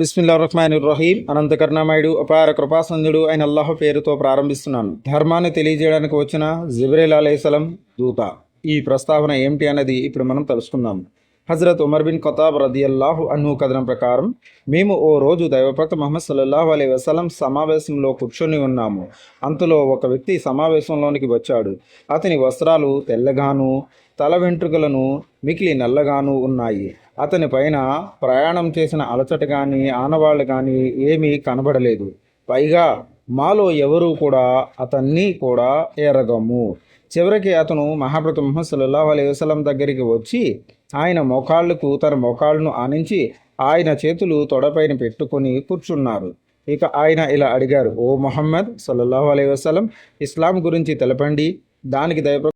బిస్మిల్లా రహమాన్ రహీం అనంత కరుణామయుడు అపార కృపాసంధుడు అయిన అల్లాహ్ పేరుతో ప్రారంభిస్తున్నాను. ధర్మాన్ని తెలియజేయడానికి వచ్చిన జిబ్రేల్ అలైసలం దూత. ఈ ప్రస్తావన ఏమిటి అన్నది ఇప్పుడు మనం తెలుసుకుందాం. హజరత్ ఉమర్ బిన్ ఖతాబ్ రదియల్లాహు అన్హు కథనం ప్రకారం మేము ఓ రోజు దైవప్రక్త మహమ్మద్ సల్లల్లాహు అలై వసలం సమావేశంలో కూర్చొని ఉన్నాము. అంతలో ఒక వ్యక్తి సమావేశంలోనికి వచ్చాడు. అతని వస్త్రాలు తెల్లగాను తల వెంట్రుకలను మికిలి నల్లగాను ఉన్నాయి. అతని పైన ప్రయాణం చేసిన అలచట కానీ ఆనవాళ్ళు కానీ ఏమీ కనబడలేదు. పైగా మాలో ఎవరూ కూడా అతన్ని కూడా ఎరగము చివరికి అతను మహాప్రభు ముహమ్మద్ సల్లాహు వసలం దగ్గరికి వచ్చి ఆయన మోకాళ్ళకు తన మోకాళ్ళను ఆనించి ఆయన చేతులు తొడపైన పెట్టుకొని కూర్చున్నారు. ఇక ఆయన ఇలా అడిగారు ఓ మొహమ్మద్ సల్లల్లాహు అలైహి వసలం ఇస్లాం గురించి తెలపండి. దానికి దయప్ర